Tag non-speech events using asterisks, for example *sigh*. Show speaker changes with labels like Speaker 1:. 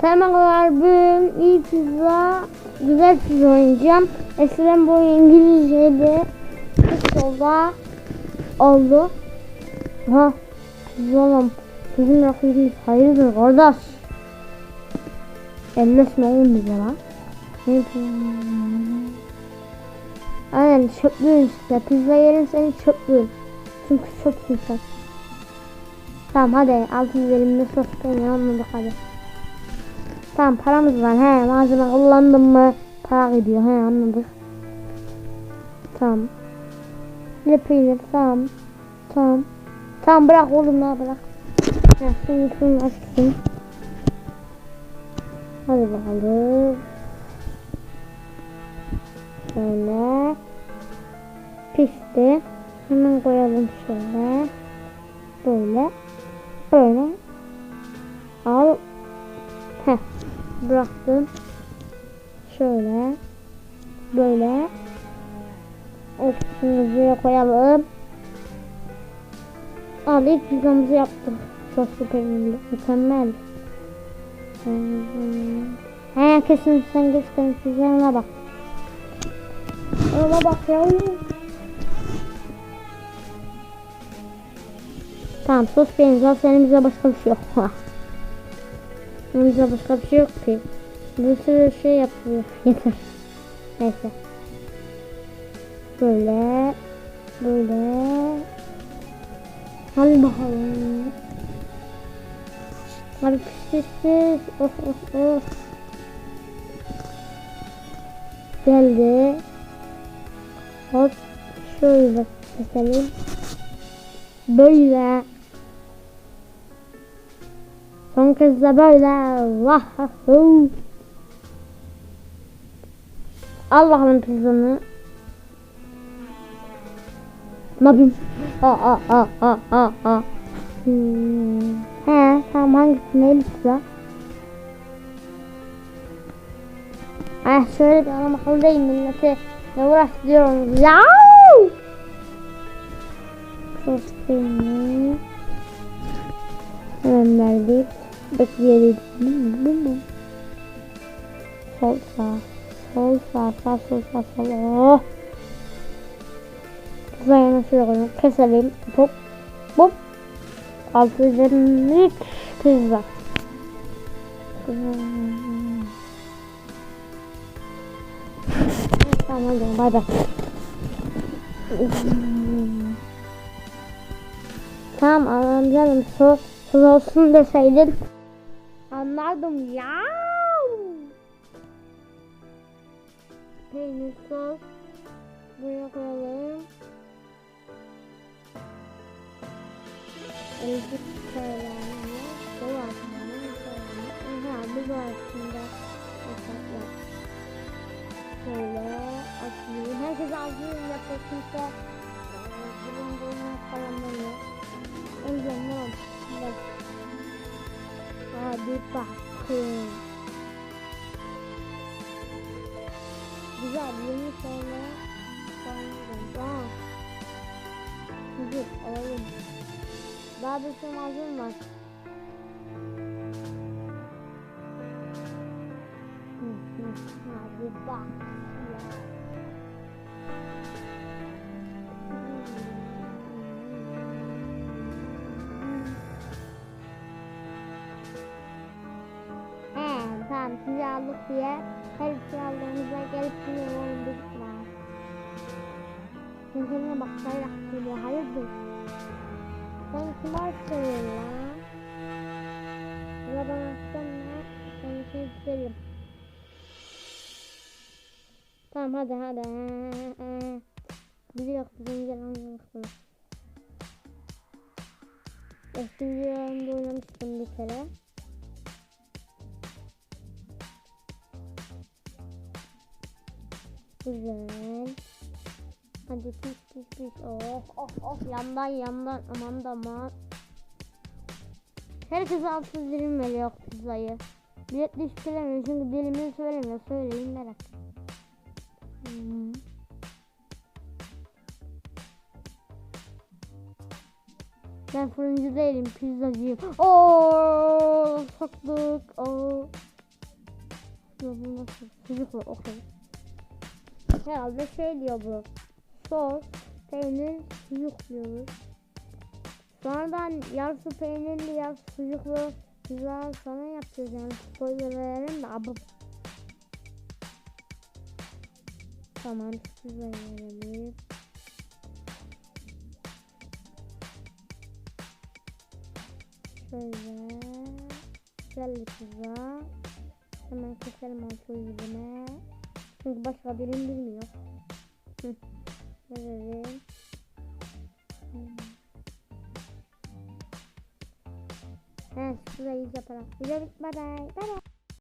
Speaker 1: Selamlar bugün iyi pizza, güzel pizza oynayacağım. Eskiden bu İngilizce'de kız yolda oldu. Ha pizza oğlum. Bizim rakibimiz hayırdır kardeş. Elleşme oğlum bize lan. Aynen çöplüğün işte. Pizza yerin senin çöplüğün. Çünkü çöpsün sen. Tamam hadi altın verimli sos peynir anladık hadi. Tamam paramız var he malzeme kullandım mı para gidiyor he anladık. Tamam. Peynir tamam. Tamam. Tamam bırak oğlum ya bırak. Heh, şimdi şunu açsın. Hadi bakalım. Şöyle. Pişti. Hemen koyalım şöyle. Böyle. Böyle. Al. Heh. Bıraktım. Şöyle. Böyle. Buraya koyalım. Al ilk pizzamızı yaptık. Soslu peynirli. Mükemmel. Hmm. He kesin sen geç senin pizzana bak. Ona bak ya. Tamam sos peynir zaten elimizde başka bir şey yok. *laughs* elimizde başka bir şey yok ki. Bir sürü şey yapıyor. Yeter. *laughs* Neyse. Böyle. Böyle. Hadi bakalım. Hadi pis pis pis. Of of of. Geldi. Hop. Şöyle keselim. Böyle. Son kez de böyle. Vahahu. Al bakalım pizzanı. Ne yapayım? Aa aa aa aa aa aa. Hmm. He tamam hangisi neyli pizza? Ah şöyle bir ana mahalledeyim millete. Ne uğraştırıyorum ya? Sos peynir. Hemen verdik. Bekleyelim. Sol sağ. Sol sağ sağ sol sağ sol. Oh. Pizzayı şöyle koyalım. Keselim. Hop. Hop. Altı üzerinde pizza. Tamam hadi bay bay. Tamam canım. Sos, sos olsun deseydin. Anladım ya. Peynir sos. Buraya koyalım. Ezgi söylenme. Bu aslında. Aha bu aslında. Hesapla. Şöyle açayım. Herkes ağzını yapıyor kimse. Bunun boyuna kalanları. O yüzden ne oldu? Bak. Hadi bakın. Güzel yeni şeyler. Tamam. Güzel alalım. Daha bir var. Hı, hı, Hadi bak. He, sizi aldık diye her aldığımızda gelip bir oğlum bizler. Sen kendine bak sayrak geliyor hayırdır? Sen kibar söylüyorsun lan. Ya bana sonra seni şey isterim. Tamam hadi hadi. Biliyor anlamışsın. Eski videolarımda oynamıştım bir kere. Güzel. Hadi pis pis pis. Oh oh oh yandan yandan aman da aman. Herkes altı dilim veriyor pizzayı. Biletli hiç söylemiyor çünkü dilimini söylemiyor. Söyleyin merak. Hmm. Ben fırıncı değilim pizzacıyım. Oo saklık. Oo. Bu nasıl? Sucuklu okey. Herhalde şey diyor bu. Sos, peynir, sucuk diyoruz. Sonradan yarısı peynirli yarısı sucuklu pizza sana yapacağız yani spoiler verelim de abı. Tamam pizza verelim. Şöyle. Güzel bir pizza. Hemen keselim altı yüzüne. Çünkü başka birim bilmiyor. Hı. Hmm. He, şurayı. Video bit. Bye bye. Bye bye.